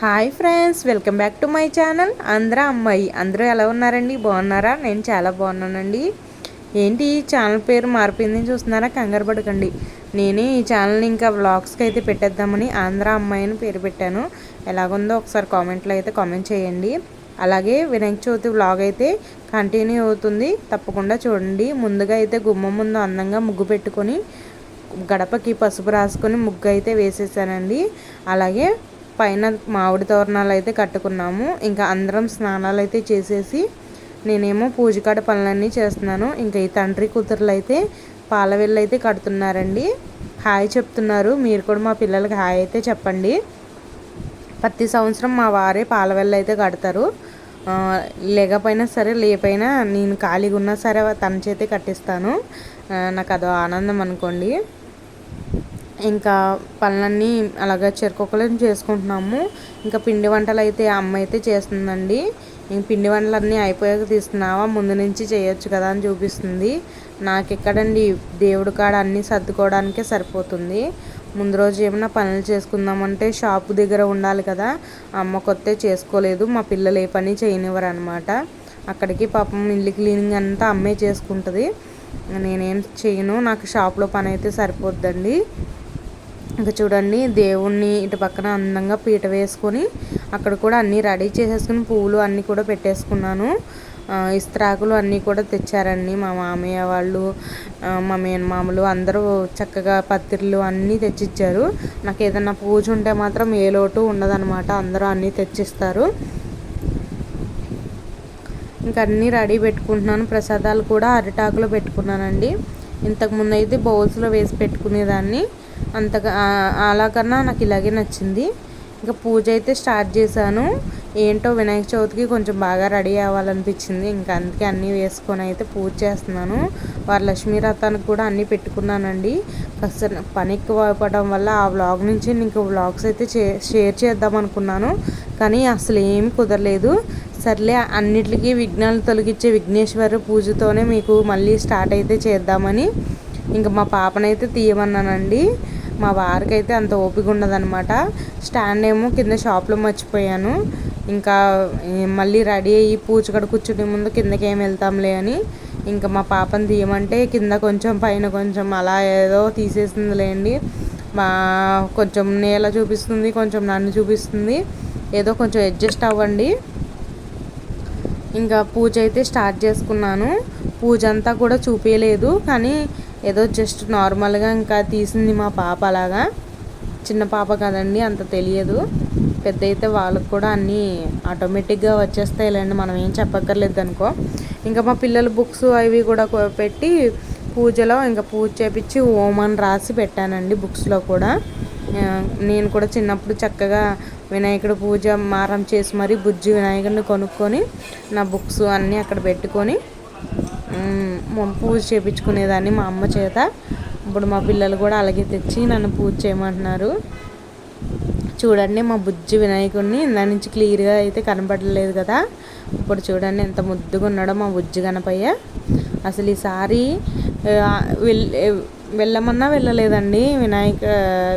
Hi friends welcome back to my channel. అందరూ అమ్మాయి అందరూ ఎలా ఉన్నారండి? బాగున్నారా? నేను చాలా బాగున్నానండి. ఏంటి ఈ ఛానల్ పేరు మారిపోయిందని చూస్తున్నారా? కంగారు పడకండి. నేనే ఈ ఛానల్ని ఇంకా వ్లాగ్స్కి అయితే పెట్టేద్దామని ఆంధ్ర అమ్మాయి అని పేరు పెట్టాను. ఎలాగుందో ఒకసారి కామెంట్లో అయితే కామెంట్ చేయండి. అలాగే వినాయక చవితి వ్లాగ్ అయితే కంటిన్యూ అవుతుంది. తప్పకుండా చూడండి. ముందుగా అయితే గుమ్మం ముందు అందంగా ముగ్గు పెట్టుకొని గడపకి పసుపు రాసుకొని ముగ్గు అయితే వేసేసానండి. అలాగే పైన మామిడి తోరణాలు అయితే కట్టుకున్నాము. ఇంకా అందరం స్నానాలు అయితే చేసేసి నేనేమో పూజకాడ పనులన్నీ చేస్తున్నాను. ఇంకా ఈ తండ్రి కూతురులు అయితే పాలవెల్లు అయితే కడుతున్నారండి. హాయ్ చెప్తున్నారు. మీరు కూడా మా పిల్లలకి హాయ్ అయితే చెప్పండి. ప్రతి సంవత్సరం మా వారే పాలవెల్లు అయితే కడతారు. లేకపోయినా సరే లేపైనా నేను ఖాళీగా ఉన్నా సరే తన చేతే కట్టిస్తాను. నాకు అదో ఆనందం అనుకోండి. ఇంకా పనులన్నీ అలాగా చెరుకొకలను చేసుకుంటున్నాము. ఇంకా పిండి వంటలు అయితే అమ్మ అయితే చేస్తుందండి. ఇంక పిండి వంటలన్నీ అయిపోయాక తీస్తున్నావా? ముందు నుంచి చేయొచ్చు కదా అని చూపిస్తుంది. నాకు ఎక్కడండి దేవుడి కాడ అన్నీ సర్దుకోవడానికే సరిపోతుంది. ముందు రోజు ఏమైనా పనులు చేసుకుందామంటే షాపు దగ్గర ఉండాలి కదా. అమ్మ కొత్త చేసుకోలేదు. మా పిల్లలు ఏ పని చేయనివ్వరు అనమాట అక్కడికి పాపం ఇల్లు క్లీనింగ్ అంతా అమ్మే చేసుకుంటుంది. నేనేం చేయను. నాకు షాప్లో పని అయితే సరిపోద్దండి. ఇంకా చూడండి దేవుణ్ణి ఇటు పక్కన అందంగా పీట వేసుకొని అక్కడ కూడా అన్నీ రెడీ చేసేసుకుని పువ్వులు అన్నీ కూడా పెట్టేసుకున్నాను. ఇస్త్రాకులు అన్నీ కూడా తెచ్చారండి మా మామయ్య వాళ్ళు. మా మేనమామలు అందరూ చక్కగా పత్రిలు అన్నీ తెచ్చిచ్చారు. నాకు ఏదన్నా పూజ ఉంటే మాత్రం ఏ లోటు ఉండదనమాట అందరూ అన్నీ తెచ్చిస్తారు. ఇంకా అన్నీ రెడీ పెట్టుకుంటున్నాను. ప్రసాదాలు కూడా అరిటాకులో పెట్టుకున్నానండి. ఇంతకుముందు అయితే బౌల్స్లో వేసి పెట్టుకునేదాన్ని. అంతగా అలాకన్నా నాకు ఇలాగే నచ్చింది. ఇంకా పూజ అయితే స్టార్ట్ చేశాను. ఏంటో వినాయక చవితికి కొంచెం బాగా రెడీ అవ్వాలనిపించింది. ఇంకా అందుకే అన్నీ వేసుకొని అయితే పూజ చేస్తున్నాను. వరలక్ష్మీ రథానికి కూడా అన్నీ పెట్టుకున్నానండి. కాస్త పని ఎక్కువ అయిపోవడం వల్ల ఆ వ్లాగ్ నుంచి ఇంకో వ్లాగ్స్ అయితే షేర్ చేద్దాం అనుకున్నాను. కానీ అసలు ఏమి కుదరలేదు. సర్లే అన్నిటికీ విఘ్నాలు తొలగించే విఘ్నేశ్వర పూజతోనే మీకు మళ్ళీ స్టార్ట్ అయితే చేద్దామని. ఇంకా మా పాపనైతే తీయమన్నానండి. మా వారికి అయితే అంత ఓపిక ఉండదనమాట స్టాండ్ ఏమో కింద షాప్లో మర్చిపోయాను. ఇంకా మళ్ళీ రెడీ అయ్యి పూచకడ కూర్చునే ముందు కిందకి ఏం వెళ్తాంలే అని ఇంకా మా పాపని తీయమంటే కింద కొంచెం పైన కొంచెం అలా ఏదో తీసేసిందిలేండి మా కొంచెం నేల చూపిస్తుంది కొంచెం నన్ను చూపిస్తుంది. ఏదో కొంచెం అడ్జస్ట్ అవ్వండి. ఇంకా పూజ అయితే స్టార్ట్ చేసుకున్నాను. పూజ అంతా కూడా చూపించలేదు కానీ ఏదో జస్ట్ నార్మల్గా ఇంకా తీసింది మా పాప అలాగా. చిన్న పాప కదండి అంత తెలియదు. పెద్ద అయితే వాళ్ళకు కూడా అన్నీ ఆటోమేటిక్గా వచ్చేస్తాయిలేండి మనం ఏం చెప్పక్కర్లేదు అనుకో ఇంకా మా పిల్లల బుక్స్ అవి కూడా పెట్టి పూజలో ఇంకా పూజ చేపించి ఓమన్ రాసి పెట్టానండి బుక్స్లో కూడా. నేను కూడా చిన్నప్పుడు చక్కగా వినాయకుడు పూజ మారం చేసి మరీ బుజ్జి వినాయకుడిని కొనుక్కొని నా బుక్స్ అన్నీ అక్కడ పెట్టుకొని పూజ చేయించుకునేదాన్ని మా అమ్మ చేత. ఇప్పుడు మా పిల్లలు కూడా అలాగే తెచ్చి నన్ను పూజ చేయమంటున్నారు. చూడండి మా బుజ్జి వినాయకుడిని ఇందా నుంచి క్లియర్గా అయితే కనపడలేదు కదా. ఇప్పుడు చూడండి ఎంత ముద్దుగా ఉన్నాడో మా బుజ్జి గణపయ్య. అసలు ఈసారి వెళ్ళమన్నా వెళ్ళలేదండి వినాయక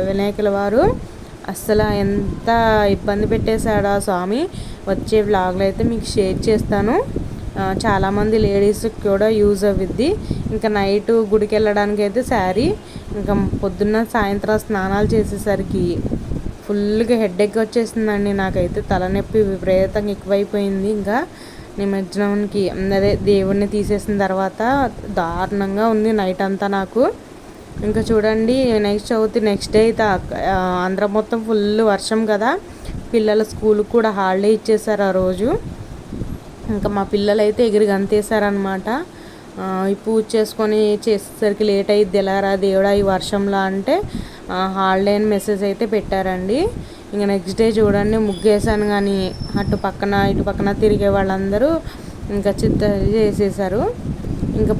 వినాయకుల వారు. అస్సలు ఎంత ఇబ్బంది పెట్టేశాడు స్వామి. వచ్చే వ్లాగ్లో అయితే మీకు షేర్ చేస్తాను. చాలామంది లేడీస్కి కూడా యూజ్ అవుద్ది. ఇంకా నైట్ గుడికి వెళ్ళడానికి అయితే శారీ ఇంకా పొద్దున్న సాయంత్రం స్నానాలు చేసేసరికి ఫుల్గా హెడ్ వచ్చేసిందండి. నాకైతే తలనొప్పి విపరీతంగా ఎక్కువైపోయింది. ఇంకా నిమజ్జనంకి అదే దేవుణ్ణి తీసేసిన తర్వాత దారుణంగా ఉంది నైట్ అంతా నాకు. ఇంకా చూడండి నెక్స్ట్ చవితి నెక్స్ట్ డే అయితే ఆంధ్ర మొత్తం ఫుల్ వర్షం కదా. పిల్లల స్కూల్కి కూడా హాలిడే ఇచ్చేసారు ఆ రోజు. ఇంకా మా పిల్లలు అయితే ఎగిరి గంతేసారనమాట ఈ పూజ చేసుకొని చేసేసరికి లేట్ అయ్యిద్ది. ఎలారా దేవుడా ఈ వర్షంలో అంటే హాలిడే అని మెసేజ్ అయితే పెట్టారండి. ఇంకా నెక్స్ట్ డే చూడండి ముగ్గేసాను కానీ అటు పక్కన ఇటు పక్కన తిరిగే వాళ్ళందరూ ఇంకా చిత్త చేసేసారు ఇంకా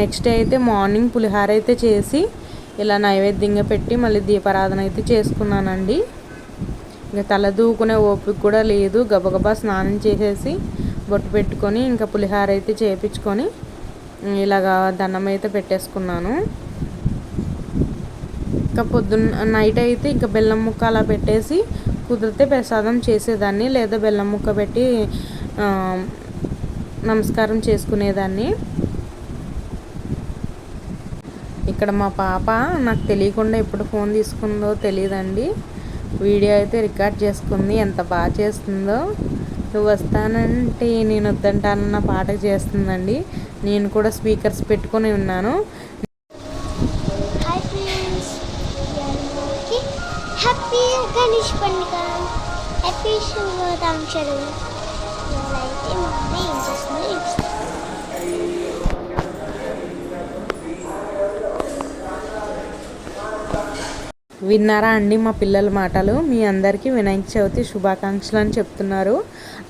నెక్స్ట్ డే అయితే మార్నింగ్ పులిహార అయితే చేసి ఇలా నైవేద్యంగా పెట్టి మళ్ళీ దీపారాధన అయితే చేసుకున్నానండి. ఇంకా తల దూకునే ఓపిక కూడా లేదు. గబగబా స్నానం చేసేసి బొట్టు పెట్టుకొని ఇంకా పులిహార అయితే చేయించుకొని ఇలాగా దండం అయితే పెట్టేసుకున్నాను. ఇంకా పొద్దున్న నైట్ అయితే ఇంకా బెల్లం ముక్క అలా పెట్టేసి కుదిరితే ప్రసాదం చేసేదాన్ని లేదా బెల్లం ముక్క పెట్టి నమస్కారం చేసుకునేదాన్ని. ఇక్కడ మా పాప నాకు తెలియకుండా ఎప్పుడు ఫోన్ తీసుకుందో తెలియదండి. వీడియో అయితే రికార్డ్ చేసుకుంది ఎంత బాగా చేస్తుందో. నువ్వు వస్తానంటే నేను వద్దంటానన్న పాట చేస్తుందండి. నేను కూడా స్పీకర్స్ పెట్టుకొని ఉన్నాను. హ్యాపీ గణేష్ పండుగ హ్యాపీ శుభాకాంక్షలు అయితే మా ఏం చేస్తుందో చూపిస్తాను. విన్నారా అండి మా పిల్లల మాటలు? మీ అందరికీ వినాయక చవితి శుభాకాంక్షలు అని చెప్తున్నారు.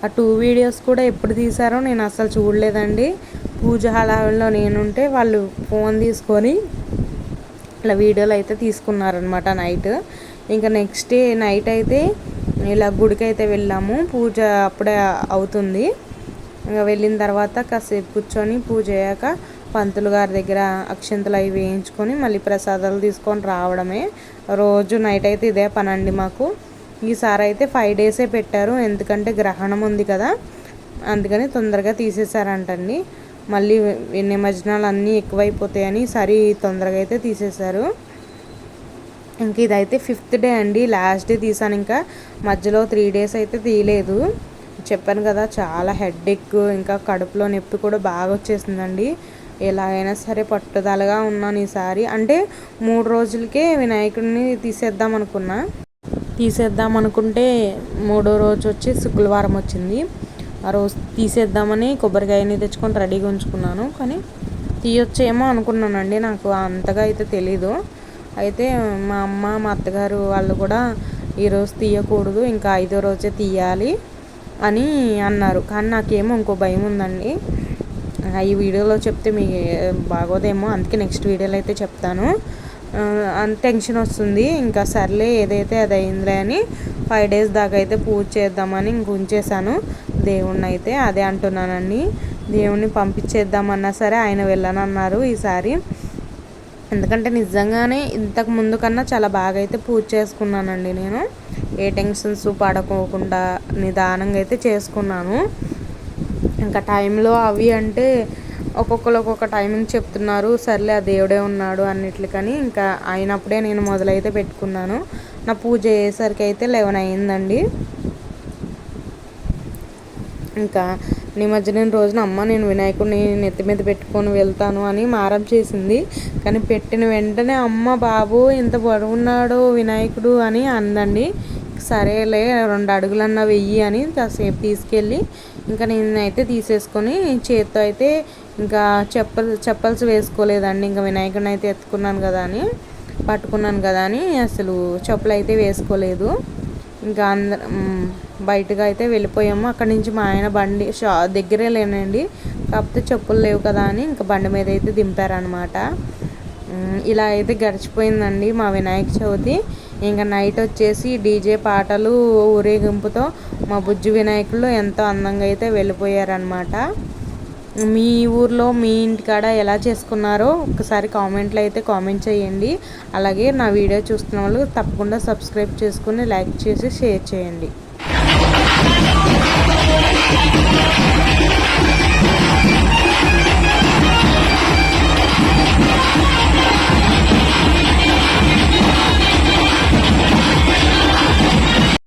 ఆ టూ వీడియోస్ కూడా ఎప్పుడు తీశారో నేను అసలు చూడలేదండి. పూజ హడావిడిలో నేనుంటే వాళ్ళు ఫోన్ తీసుకొని ఇలా వీడియోలు అయితే తీసుకున్నారనమాట నైట్. ఇంకా నెక్స్ట్ డే నైట్ అయితే ఇలా గుడికి అయితే వెళ్ళాము. పూజ అప్పుడే అవుతుంది. ఇంకా వెళ్ళిన తర్వాత కాసేపు కూర్చొని పూజ అయ్యాక పంతులు గారి దగ్గర అక్షింతలు అవి వేయించుకొని మళ్ళీ ప్రసాదాలు తీసుకొని రావడమే. రోజు నైట్ అయితే ఇదే పని అండి మాకు. ఈసారి అయితే ఫైవ్ డేసే పెట్టారు. ఎందుకంటే గ్రహణం ఉంది కదా. అందుకని తొందరగా తీసేశారంటండి. మళ్ళీ నిమజ్జనాలు అన్నీ ఎక్కువైపోతాయని సరి తొందరగా అయితే తీసేశారు. ఇంక ఇదైతే ఫిఫ్త్ డే అండి. లాస్ట్ డే తీసాను ఇంకా. మధ్యలో త్రీ డేస్ అయితే తీయలేదు. చెప్పాను కదా చాలా హెడ్ ఎక్ ఇంకా కడుపులో నొప్పి కూడా బాగా వచ్చేసిందండి. ఎలాగైనా సరే పట్టుదలగా ఉన్నాను ఈసారి. అంటే మూడు రోజులకే వినాయకుడిని తీసేద్దాం అనుకున్నా. తీసేద్దాం అనుకుంటే మూడో రోజు వచ్చి శుక్రవారం వచ్చింది. ఆ రోజు తీసేద్దామని కొబ్బరికాయని తెచ్చుకొని రెడీగా ఉంచుకున్నాను. కానీ తీయొచ్చేమో అనుకున్నానండి. నాకు అంతగా అయితే తెలీదు. అయితే మా అమ్మ మా అత్తగారు వాళ్ళు కూడా ఈరోజు తీయకూడదు ఇంకా ఐదో రోజే తీయాలి అని అన్నారు. కానీ నాకేమో ఇంకో భయం ఉందండి. ఈ వీడియోలో చెప్తే మీ బాగోదేమో అందుకే నెక్స్ట్ వీడియోలో అయితే చెప్తాను. అంత టెన్షన్ వస్తుంది. ఇంకా సర్లే ఏదైతే అది అయిందిలే అని ఫైవ్ డేస్ దాకా అయితే పూజ చేద్దామని ఇంకొంచేసాను దేవుణ్ణి అయితే అదే అంటున్నానండి. దేవుణ్ణి పంపించేద్దామన్నా సరే ఆయన వెళ్ళనన్నారు ఈసారి. ఎందుకంటే నిజంగానే ఇంతకు ముందు కన్నా చాలా బాగా అయితే పూజ చేసుకున్నానండి నేను. ఏ టెన్షన్స్ పడకోకుండా నిదానంగా అయితే చేసుకున్నాను. ఇంకా టైంలో అవి అంటే ఒక్కొక్కరు ఒక్కొక్క టైమింగ్ చెప్తున్నారు. సర్లే ఆ దేవుడే ఉన్నాడు అన్నిట్లకని. ఇంకా అయినప్పుడే నేను మొదలైతే పెట్టుకున్నాను. నా పూజ అయ్యేసరికి అయితే లెవెన్ అయిందండి ఇంకా నిమజ్జనం రోజున అమ్మ నేను వినాయకుడిని నెత్తి మీద పెట్టుకొని వెళ్తాను అని మారం చేసింది. కానీ పెట్టిన వెంటనే అమ్మ బాబు ఎంత బరువున్నాడో వినాయకుడు అని అందండి. సరేలే రెండు అడుగులన్నా వెయ్యి అని కాసేపు తీసుకెళ్ళి ఇంకా నేనైతే తీసేసుకొని చేత్తో అయితే ఇంకా చెప్పల్ చెప్పల్స్ వేసుకోలేదండి. ఇంకా వినాయకుడిని అయితే ఎత్తుకున్నాను కదా అని పట్టుకున్నాను కదా అని అసలు చెప్పులు అయితే వేసుకోలేదు. ఇంకా అందరం బయటగా అయితే వెళ్ళిపోయాము. అక్కడి నుంచి మా ఆయన బండి షా దగ్గరే లేనండి. కాకపోతే చెప్పులు లేవు కదా అని ఇంకా బండి మీద అయితే దింపారనమాట ఇలా అయితే గడిచిపోయిందండి మా వినాయక చవితి. ఇంకా నైట్ వచ్చేసి డీజే పాటలు ఊరేగింపుతో మా బుజ్జి వినాయకులు ఎంతో అందంగా అయితే వెళ్ళిపోయారనమాట మీ ఊర్లో మీ ఇంటికాడ ఎలా చేసుకున్నారో ఒకసారి కామెంట్లో అయితే కామెంట్ చేయండి. అలాగే నా వీడియో చూస్తున్న వాళ్ళు తప్పకుండా సబ్స్క్రైబ్ చేసుకుని లైక్ చేసి షేర్ చేయండి.